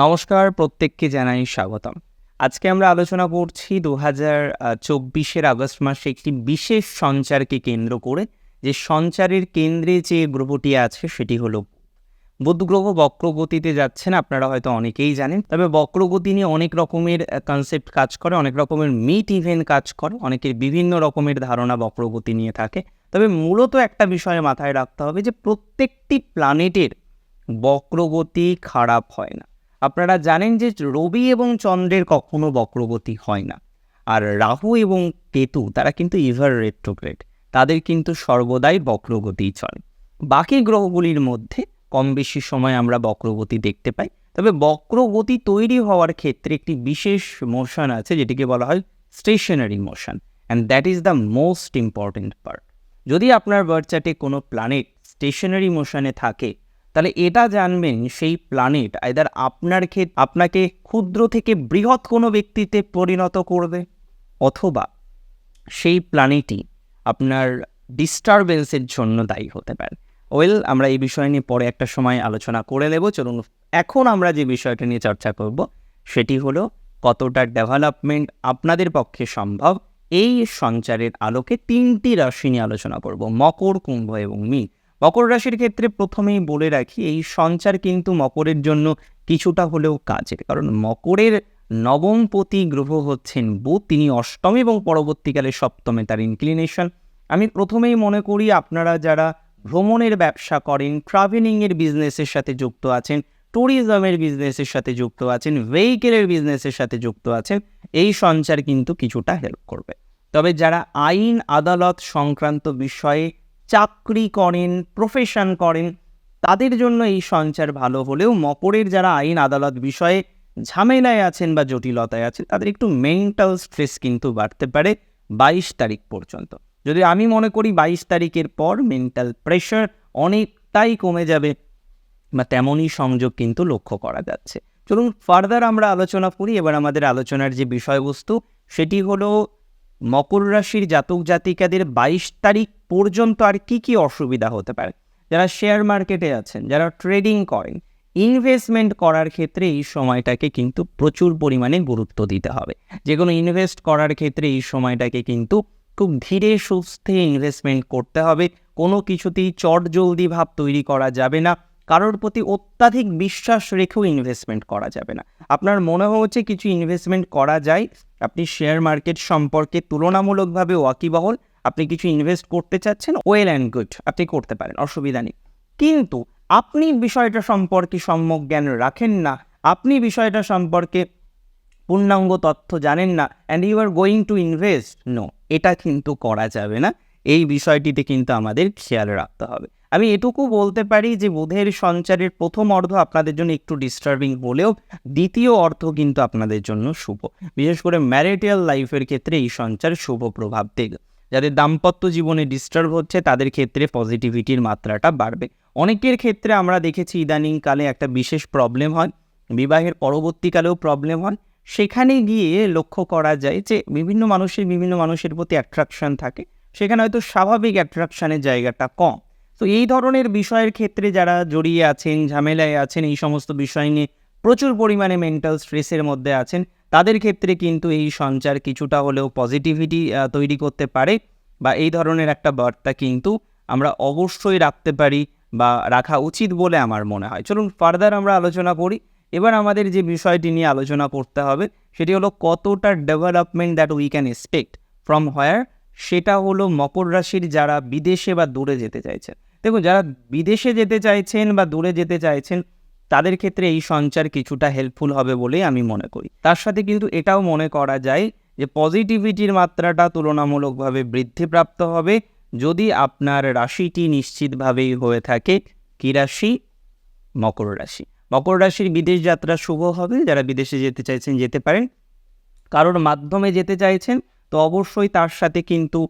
নমস্কার, প্রত্যেককে জানাই স্বাগতম। আজকে আমরা আলোচনা করছি দু হাজার চব্বিশের আগস্ট মাসে একটি বিশেষ সঞ্চারকে কেন্দ্র করে। যে সঞ্চারের কেন্দ্রে যে গ্রহটি আছে সেটি হলো বুধ। গ্রহ বক্রগতিতে যাচ্ছেন, আপনারা হয়তো অনেকেই জানেন। তবে বক্রগতি নিয়ে অনেক রকমের কনসেপ্ট কাজ করে, অনেক রকমের মিট ইভেন্ট কাজ করে, অনেকের বিভিন্ন রকমের ধারণা বক্রগতি নিয়ে থাকে। তবে মূলত একটা বিষয়ে মাথায় রাখতে হবে যে প্রত্যেকটি প্ল্যানেটের বক্রগতি খারাপ হয় না। আপনারা জানেন যে রবি এবং চন্দ্রের কখনো বক্রগতি হয় না। আর রাহু এবং কেতু, তারা কিন্তু ইভার রেট্রোগ্রেড তাদের কিন্তু সর্বদাই বক্রগতিই চলে। বাকি গ্রহগুলির মধ্যে কম বেশি সময় আমরা বক্রগতি দেখতে পাই। তবে বক্রগতি তৈরি হওয়ার ক্ষেত্রে একটি বিশেষ মোশন আছে, যেটিকে বলা হয় stationary motion and that is the most important part যদি আপনার বার্চার্টে কোনো প্ল্যানেট স্টেশনারি মোশনে থাকে তাহলে এটা জানবেন সেই প্ল্যানেট আইদার আপনার ক্ষেত, আপনাকে ক্ষুদ্র থেকে বৃহৎ কোনো ব্যক্তিতে পরিণত করবে অথবা সেই প্ল্যানেটই আপনার ডিস্টারবেন্সের জন্য দায়ী হতে পারে। ওয়েল আমরা এই বিষয় নিয়ে পরে একটা সময় আলোচনা করে নেব। চলুন, এখন আমরা যে বিষয়টা নিয়ে চর্চা করব, সেটি হলো কতটা ডেভেলপমেন্ট আপনাদের পক্ষে সম্ভব এই সঞ্চারের আলোকে তিনটি রাশি নিয়ে আলোচনা করব। মকর, কুম্ভ এবং মীন। মকর রাশির ক্ষেত্রে প্রথমেই বলে রাখি, এই সঞ্চার কিন্তু মকরের জন্য কিছুটা হলেও কাজের কারণ মকরের নবমপতি গ্রহ হচ্ছেন বুধ, তিনি অষ্টম এবং পরবর্তীকালে সপ্তমে তার ইনক্লিনেশন আমি প্রথমেই মনে করি, আপনারা যারা ভ্রমণের ব্যবসা করেন ট্রাভেলিংয়ের বিজনেসের সাথে যুক্ত আছেন ট্যুরিজমের বিজনেসের সাথে যুক্ত আছেন ভেহিকেলের বিজনেসের সাথে যুক্ত আছেন, এই সঞ্চার কিন্তু কিছুটা হেল্প করবে। তবে যারা আইন, আদালত সংক্রান্ত বিষয়ে চাকরি করেন প্রফেশন করেন, তাদের জন্য এই সঞ্চার ভালো হলেও মকরের যারা আইন আদালত বিষয়ে ঝামেলায় আছেন বা জটিলতায় আছেন, তাদের একটু মেন্টাল স্ট্রেস কিন্তু বাড়তে পারে বাইশ তারিখ পর্যন্ত। যদি আমি মনে করি বাইশ তারিখের পর মেন্টাল প্রেশার অনেকটাই কমে যাবে, বা তেমনই সংযোগ কিন্তু লক্ষ্য করা যাচ্ছে। চলুন ফার্দার আমরা আলোচনা করি, এবার আমাদের আলোচনার যে বিষয়বস্তু, সেটি হলো মকর রাশির জাতক জাতিকাদের বাইশ তারিখ পর্যন্ত আর কি কি অসুবিধা হতে পারে? যারা শেয়ার মার্কেটে আছেন, যারা ট্রেডিং করেন ইনভেস্টমেন্ট করার ক্ষেত্রে এই সময়টাকে কিন্তু প্রচুর পরিমাণে গুরুত্ব দিতে হবে। যে কোনো ইনভেস্ট করার ক্ষেত্রে এই সময়টাকে কিন্তু খুব ধীরে সুস্থে ইনভেস্টমেন্ট করতে হবে। কোনো কিছুতেই চট জলদি ভাব তৈরি করা যাবে না। কারোর প্রতি অত্যাধিক বিশ্বাস রেখেও ইনভেস্টমেন্ট করা যাবে না। আপনার মনে হচ্ছে কিছু ইনভেস্টমেন্ট করা যায় আপনি শেয়ার মার্কেট সম্পর্কে তুলনামূলকভাবে ওয়াকিবহল, আপনি কিছু ইনভেস্ট করতে চাচ্ছেন ওয়েল অ্যান্ড গুড আপনি করতে পারেন, অসুবিধা নেই। কিন্তু আপনি বিষয়টা সম্পর্কে সম্যক জ্ঞান রাখেন না, আপনি বিষয়টা সম্পর্কে পূর্ণাঙ্গ তথ্য জানেন না and you are going to invest no এটা কিন্তু করা যাবে না। এই বিষয়টিতে কিন্তু আমাদের খেয়াল রাখতে হবে। আমি এটুকু বলতে পারি যে বুধের সঞ্চারের প্রথম অর্ধ আপনাদের জন্য একটু ডিস্টার্বিং হলেও দ্বিতীয় অর্থ কিন্তু আপনাদের জন্য শুভ। বিশেষ করে ম্যারিটাল লাইফের ক্ষেত্রে এই সঞ্চার শুভ প্রভাব দেবে। যাদের দাম্পত্য জীবনে ডিস্টার্ব হচ্ছে, তাদের ক্ষেত্রে পজিটিভিটির মাত্রাটা বাড়বে। অনেকের ক্ষেত্রে আমরা দেখেছি ইদানিংকালে একটা বিশেষ প্রবলেম হয়, বিবাহের পরবর্তীকালেও প্রবলেম হয়। সেখানে গিয়ে লক্ষ্য করা যায় যে বিভিন্ন মানুষের বিভিন্ন মানুষের প্রতি অ্যাট্রাকশন থাকে। সেখানে হয়তো স্বাভাবিক অ্যাট্রাকশানের জায়গাটা কম। তো এই ধরনের বিষয়ের ক্ষেত্রে যারা জড়িয়ে আছেন, ঝামেলায় আছেন, এই সমস্ত বিষয় নিয়ে প্রচুর পরিমাণে মেন্টাল স্ট্রেসের মধ্যে আছেন, তাদের ক্ষেত্রে কিন্তু এই সঞ্চার কিছুটা হলেও পজিটিভিটি তৈরি করতে পারে বা এই ধরনের একটা বার্তা কিন্তু আমরা অবশ্যই রাখতে পারি বা রাখা উচিত বলে আমার মনে হয়। চলুন ফার্দার আমরা আলোচনা করি। এবার আমাদের যে বিষয়টি নিয়ে আলোচনা করতে হবে, সেটি হলো কতটা development that we can expect from where সেটা হলো মকর রাশির যারা বিদেশে বা দূরে যেতে চাইছেন। দেখুন, যারা বিদেশে যেতে চাইছেন বা দূরে যেতে চাইছেন, তাদের ক্ষেত্রে এই সঞ্চার কিছুটা হেল্পফুল হবে বলেই আমি মনে করি। তার সাথে কিন্তু এটাও মনে করা যায় যে পজিটিভিটির মাত্রাটা তুলনামূলকভাবে বৃদ্ধিপ্রাপ্ত হবে। যদি আপনার রাশিটি নিশ্চিতভাবেই হয়ে থাকে, কী রাশি? মকর রাশি। মকর রাশির বিদেশ যাত্রা শুভ হবে। যারা বিদেশে যেতে চাইছেন, যেতে পারেন। কারোর মাধ্যমে যেতে চাইছেন, তো অবশ্যই তার সাথে কিন্তু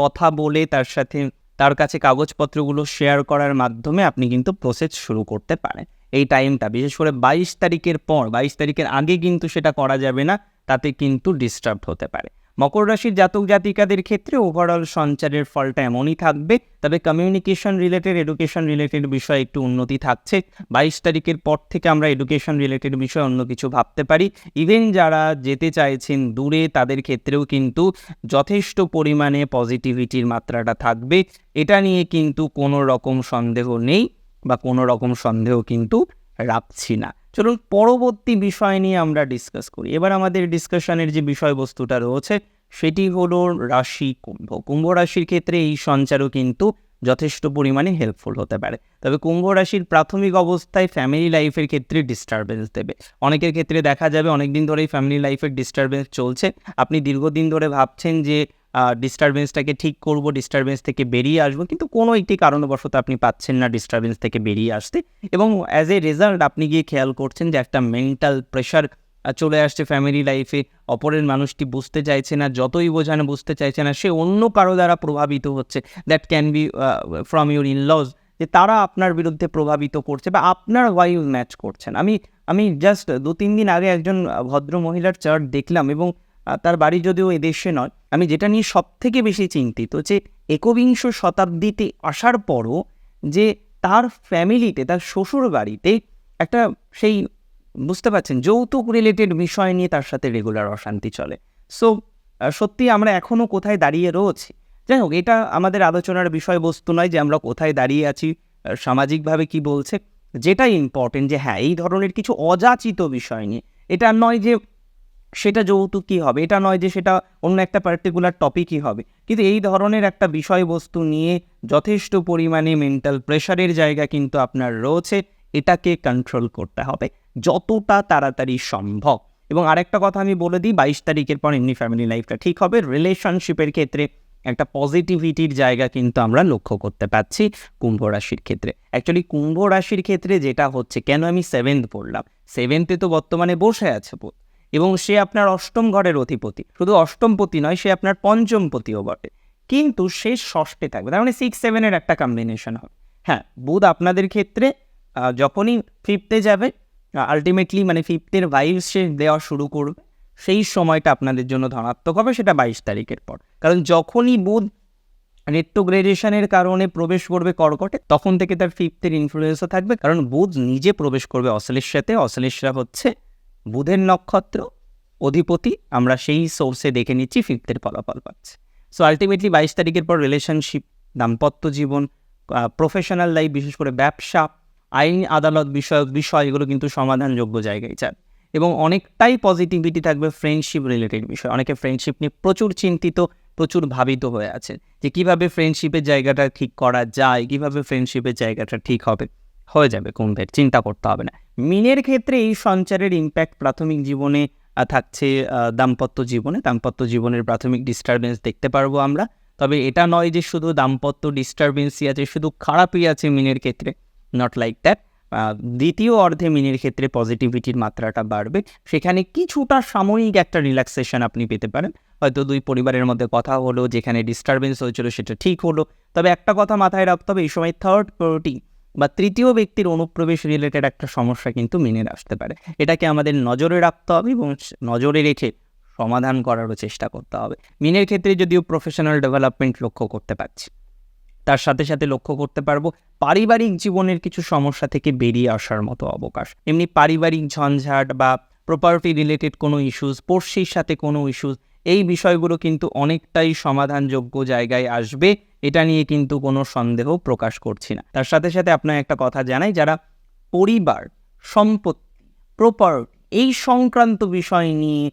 কথা বলে তার সাথে তার কাছে কাগজপত্রগুলো শেয়ার করার মাধ্যমে আপনি কিন্তু প্রসেস শুরু করতে পারেন। এই টাইমটা বিশেষ করে বাইশ তারিখের পর, বাইশ তারিখের আগে কিন্তু সেটা করা যাবে না, তাতে কিন্তু ডিস্টার্ব হতে পারে। মকর রাশির জাতক জাতিকাদের ক্ষেত্রে ওভারঅল সঞ্চারের ফলটা এমনই থাকবে। তবে কমিউনিকেশন রিলেটেড এডুকেশন রিলেটেড বিষয়ে একটু উন্নতি থাকছে। বাইশ তারিখের পর থেকে আমরা এডুকেশন রিলেটেড বিষয়ে অন্য কিছু ভাবতে পারি। ইভেন যারা যেতে চাইছেন দূরে, তাদের ক্ষেত্রেও কিন্তু যথেষ্ট পরিমাণে পজিটিভিটির মাত্রাটা থাকবে। এটা নিয়ে কিন্তু কোনো রকম সন্দেহ নেই বা কোনো রকম সন্দেহ কিন্তু রাখছি না। চলুন পরবর্তী বিষয় নিয়ে আমরা ডিসকাস করি। এবার আমাদের ডিসকাশনের যে বিষয়বস্তুটা রয়েছে, সেটি হলো রাশি কুম্ভ। কুম্ভ রাশির ক্ষেত্রে এই সঞ্চারও কিন্তু যথেষ্ট পরিমাণে হেল্পফুল হতে পারে। তবে কুম্ভ রাশির প্রাথমিক অবস্থায় ফ্যামিলি লাইফের ক্ষেত্রে ডিস্টারবেন্স দেবে। অনেকের ক্ষেত্রে দেখা যাবে অনেক দিন ধরেই ফ্যামিলি লাইফের ডিস্টারবেন্স চলছে। আপনি দীর্ঘদিন ধরে ভাবছেন যে ডিস্টারবেন্সটাকে ঠিক করব ডিস্টারবেন্স থেকে বেরিয়ে আসব। কিন্তু কোনো একটি কারণবশত আপনি পাচ্ছেন না ডিস্টারবেন্স থেকে বেরিয়ে আসতে। এবং অ্যাজ এ রেজাল্ট আপনি গিয়ে খেয়াল করছেন যে একটা মেন্টাল প্রেশার চলে আসছে ফ্যামিলি লাইফে অপরের মানুষটি বুঝতে চাইছে না, যতই বোঝানো বুঝতে চাইছে না, সে অন্য কারও দ্বারা প্রভাবিত হচ্ছে। That can be from your in laws যে তারা আপনার বিরুদ্ধে প্রভাবিত করছে বা আপনার ওয়াইফ ম্যাচ করছেন আমি আমি জাস্ট দু তিন দিন আগে একজন ভদ্র মহিলার চার্ট দেখলাম এবং তার বাড়ি যদিও এদেশে নয়, আমি যেটা নিয়ে সব থেকে বেশি চিন্তিত যে একবিংশ শতাব্দীতে আসার পরও যে তার ফ্যামিলিতে, তার শ্বশুর বাড়িতে একটা সেই বুঝতে পারছেন, যৌতুক রিলেটেড বিষয় নিয়ে তার সাথে রেগুলার অশান্তি চলে। সো সত্যি আমরা এখনও কোথায় দাঁড়িয়ে রয়েছি? যাই হোক, এটা আমাদের আলোচনার বিষয়বস্তু নয় যে আমরা কোথায় দাঁড়িয়ে আছি সামাজিকভাবে কি বলছে। যেটা ইম্পর্টেন্ট যে হ্যাঁ এই ধরনের কিছু অযাচিত বিষয় নিয়ে, এটা নয় যে সেটা যৌতুক কী হবে? এটা নয় যে সেটা অন্য একটা পার্টিকুলার টপিকই হবে। কিন্তু এই ধরনের একটা বিষয়বস্তু নিয়ে যথেষ্ট পরিমাণে মেন্টাল প্রেশারের জায়গা কিন্তু আপনার রয়েছে। এটাকে কন্ট্রোল করতে হবে যতটা তাড়াতাড়ি সম্ভব। এবং আরেকটা কথা আমি বলে দিই, বাইশ তারিখের পর এমনি ফ্যামিলি লাইফটা ঠিক হবে। রিলেশনশিপের ক্ষেত্রে একটা পজিটিভিটির জায়গা কিন্তু আমরা লক্ষ্য করতে পারছি কুম্ভ রাশির ক্ষেত্রে। অ্যাকচুয়ালি কুম্ভ রাশির ক্ষেত্রে যেটা হচ্ছে, কেন আমি সেভেন্থ পড়লাম? সেভেন্থে তো বর্তমানে বসে আছে। বোধ এবং সে আপনার অষ্টম ঘরের অধিপতি। শুধু অষ্টমপতি নয়, সে আপনার পঞ্চমপতিও বটে। কিন্তু সে ষষ্ঠে থাকবে। তার মানে সিক্স সেভেনের একটা কম্বিনেশন হবে। হ্যাঁ বুধ আপনাদের ক্ষেত্রে যখনই ফিফথে যাবে আলটিমেটলি মানে ফিফথের ভাইবস সে দেওয়া শুরু করবে, সেই সময়টা আপনাদের জন্য ধনাত্মক হবে, সেটা বাইশ তারিখের পর। কারণ যখনই বুধ রেট্রোগ্রেডেশনের কারণে প্রবেশ করবে কর্কটে, তখন থেকে তার ফিফথের ইনফ্লুয়েন্সও থাকবে। কারণ বুধ নিজে প্রবেশ করবে অশ্লের সাথে অশ্লেষরা হচ্ছে বুধের নক্ষত্র, অধিপতি, আমরা সেই সোর্সে দেখে নিচ্ছি ফিফথের ফলাফল পাচ্ছি। সো আলটিমেটলি বাইশ তারিখের পর রিলেশনশিপ দাম্পত্য জীবন প্রফেশনাল লাইফ বিশেষ করে ব্যবসা, আইন, আদালত বিষয়ক বিষয় এগুলো কিন্তু সমাধানযোগ্য জায়গায় চান এবং অনেকটাই পজিটিভিটি থাকবে ফ্রেন্ডশিপ রিলেটেড বিষয়। অনেকে ফ্রেন্ডশিপ নিয়ে প্রচুর চিন্তিত, প্রচুর ভাবিত হয়ে আছে যে কীভাবে ফ্রেন্ডশিপের জায়গাটা ঠিক করা যায়, কীভাবে ফ্রেন্ডশিপের জায়গাটা ঠিক হবে। হয়ে যাবে কুম্ভের চিন্তা করতে হবে না। মিনের ক্ষেত্রে এই সঞ্চারের ইম্প্যাক্ট প্রাথমিক জীবনে থাকছে দাম্পত্য জীবনে। দাম্পত্য জীবনের প্রাথমিক ডিস্টারবেন্স দেখতে পারব আমরা। তবে এটা নয় যে শুধু দাম্পত্য ডিস্টারবেন্সই আছে, শুধু খারাপই আছে মিনের ক্ষেত্রে নট লাইক দ্যাট দ্বিতীয় অর্ধে মিনের ক্ষেত্রে পজিটিভিটির মাত্রাটা বাড়বে। সেখানে কিছুটা সাময়িক একটা রিল্যাক্সেশন আপনি পেতে পারেন। হয়তো দুই পরিবারের মধ্যে কথা হলো, যেখানে ডিস্টারবেন্স হয়েছিল সেটা ঠিক হলো। তবে একটা কথা মাথায় রাখতে হবে, এই সময় থার্ড প্রায়োরিটি বা তৃতীয় ব্যক্তির অনুপ্রবেশ রিলেটেড একটা সমস্যা কিন্তু মেনে আসতে পারে। এটাকে আমাদের নজরে রাখতে হবে এবং নজরে রেখে সমাধান করারও চেষ্টা করতে হবে। মিনের ক্ষেত্রে যদিও প্রফেশনাল ডেভেলপমেন্ট লক্ষ্য করতে পারছি। তার সাথে সাথে লক্ষ্য করতে পারব পারিবারিক জীবনের কিছু সমস্যা থেকে বেরিয়ে আসার মতো অবকাশ। এমনি পারিবারিক ঝঞ্ঝাট বা প্রপার্টি রিলেটেড কোনো ইস্যুস পড়শির সাথে কোনো ইস্যুস এই বিষয়গুলো কিন্তু অনেকটাই সমাধানযোগ্য জায়গায় আসবে, এটা নিয়ে কিন্তু কোনো সন্দেহ প্রকাশ করছি না। তার সাথে সাথে আপনার একটা কথা জানাই, যারা পরিবার, সম্পত্তি প্রপার এই সংক্রান্ত বিষয় নিয়ে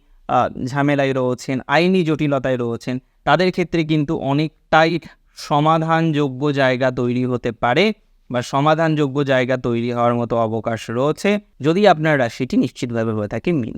ঝামেলায় রয়েছেন, আইনি জটিলতায় রয়েছেন, তাদের ক্ষেত্রে কিন্তু অনেকটাই সমাধানযোগ্য জায়গা তৈরি হতে পারে বা সমাধানযোগ্য জায়গা তৈরি হওয়ার মতো অবকাশ রয়েছে। যদি আপনার রাশিটি নিশ্চিতভাবে হয়ে থাকে, মিন।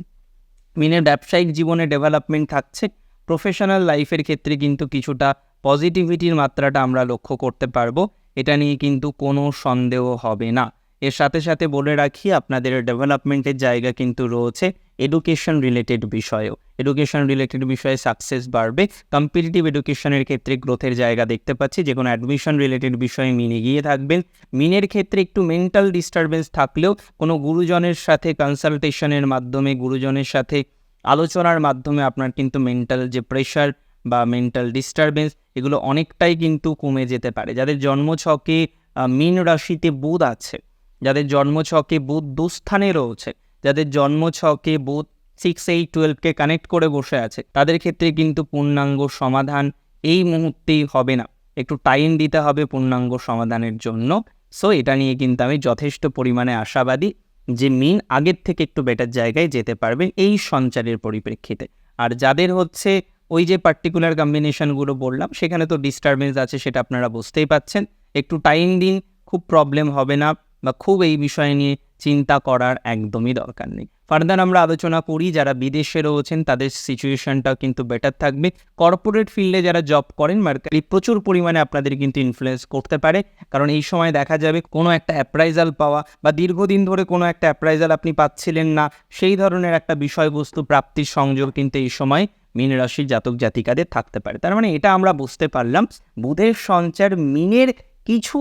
মিনের ব্যবসায়িক জীবনে ডেভেলপমেন্ট থাকছে। প্রফেশনাল লাইফের ক্ষেত্রে কিন্তু কিছুটা পজিটিভিটির মাত্রাটা আমরা লক্ষ্য করতে পারব। এটা নিয়ে কিন্তু কোনো সন্দেহ হবে না। এর সাথে সাথে বলে রাখি, আপনাদের ডেভেলপমেন্টের জায়গা কিন্তু রয়েছে। এডুকেশন রিলেটেড বিষয়েও। এডুকেশন রিলেটেড বিষয়ে সাকসেস বাড়বে। কম্পিটিটিভ এডুকেশনের ক্ষেত্রে গ্রোথের জায়গা দেখতে পাচ্ছি। যে কোনো অ্যাডমিশন রিলেটেড বিষয়ে মিনে গিয়ে থাকবেন। মিনের ক্ষেত্রে একটু মেন্টাল ডিস্টারবেন্স থাকলেও কোনো গুরুজনের সাথে কনসালটেশনের মাধ্যমে গুরুজনের সাথে আলোচনার মাধ্যমে আপনার কিন্তু মেন্টাল যে প্রেশার বা মেন্টাল ডিস্টারবেন্স এগুলো অনেকটাই কিন্তু কমে যেতে পারে। যাদের জন্মছকে আহ, মীন রাশিতে বুধ আছে যাদের জন্মছকে বুধ দুস্থানে রয়েছে যাদের জন্মছকে বুধ সিক্স এইট টুয়েলভকে কানেক্ট করে বসে আছে, তাদের ক্ষেত্রে কিন্তু পূর্ণাঙ্গ সমাধান এই মুহূর্তেই হবে না। একটু টাইম দিতে হবে পূর্ণাঙ্গ সমাধানের জন্য। সো এটা নিয়ে কিন্তু আমি যথেষ্ট পরিমাণে আশাবাদী যে মিন আগের থেকে একটু বেটার জায়গায় যেতে পারবে এই সঞ্চারের পরিপ্রেক্ষিতে। আর যাদের হচ্ছে ওই যে পার্টিকুলার কম্বিনেশনগুলো বললাম, সেখানে তো ডিস্টারবেন্স আছে সেটা আপনারা বুঝতেই পাচ্ছেন। একটু টাইম দিন, খুব প্রবলেম হবে না বা খুব এই বিষয় নিয়ে চিন্তা করার একদমই দরকার নেই। ফার্দার, আমরা আলোচনা করি, যারা বিদেশে রয়েছেন, তাদের সিচুয়েশনটাও কিন্তু বেটার থাকবে। কর্পোরেট ফিল্ডে যারা জব করেন মার্কেট প্রচুর পরিমাণে আপনাদের কিন্তু ইনফ্লুয়েন্স করতে পারে। কারণ এই সময় দেখা যাবে কোনো একটা অ্যাপ্রাইজাল পাওয়া বা দীর্ঘদিন ধরে কোনো একটা অ্যাপ্রাইজাল আপনি পাচ্ছিলেন না, সেই ধরনের একটা বিষয়বস্তু প্রাপ্তির সংযোগ কিন্তু এই সময় মীন রাশির জাতক জাতিকাদের থাকতে পারে। তার মানে এটা আমরা বুঝতে পারলাম, বুধের সঞ্চার মিনের কিছু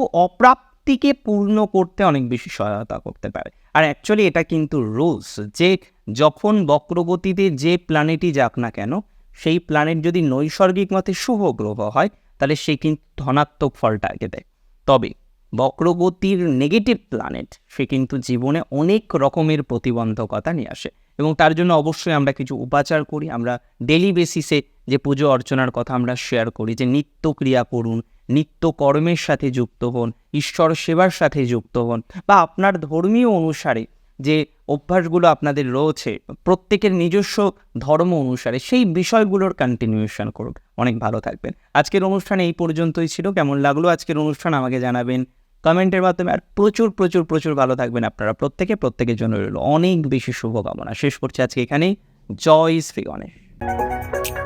অপ্রাপ্তিকে পূর্ণ করতে অনেক বেশি সহায়তা করতে পারে। আর অ্যাকচুয়ালি এটা কিন্তু রুলস যে যখন বক্রগতিতে যে প্ল্যানেটই যাক না কেন, সেই প্ল্যানেট যদি নৈসর্গিক মতে শুভ গ্রহ হয়, তাহলে সে কিন্তু ধনাত্মক ফলটাকে দেয়। তবে বক্রগতির নেগেটিভ প্ল্যানেট সে কিন্তু জীবনে অনেক রকমের প্রতিবন্ধকতা নিয়ে আসে। এবং তার জন্য অবশ্যই আমরা কিছু উপাচার করি। আমরা ডেলি বেসিসে যে পুজো অর্চনার কথা আমরা শেয়ার করি, যে নিত্য ক্রিয়া করুন নিত্য কর্মের সাথে যুক্ত হন, ঈশ্বর সেবার সাথে যুক্ত হন বা আপনার ধর্মীয় অনুসারে যে অভ্যাসগুলো আপনাদের রয়েছে, প্রত্যেকের নিজস্ব ধর্ম অনুসারে সেই বিষয়গুলোর কন্টিনিউশন করুন। অনেক ভালো থাকবেন। আজকের অনুষ্ঠান এই পর্যন্তই ছিল। কেমন লাগল আজকের অনুষ্ঠান আমাকে জানাবেন কমেন্টের মাধ্যমে। আর প্রচুর প্রচুর প্রচুর ভালো থাকবেন আপনারা প্রত্যেকে। প্রত্যেকের জন্য রইল অনেক বেশি শুভকামনা। শেষ করছি আজকে এখানেই। জয় শ্রী গণেশ।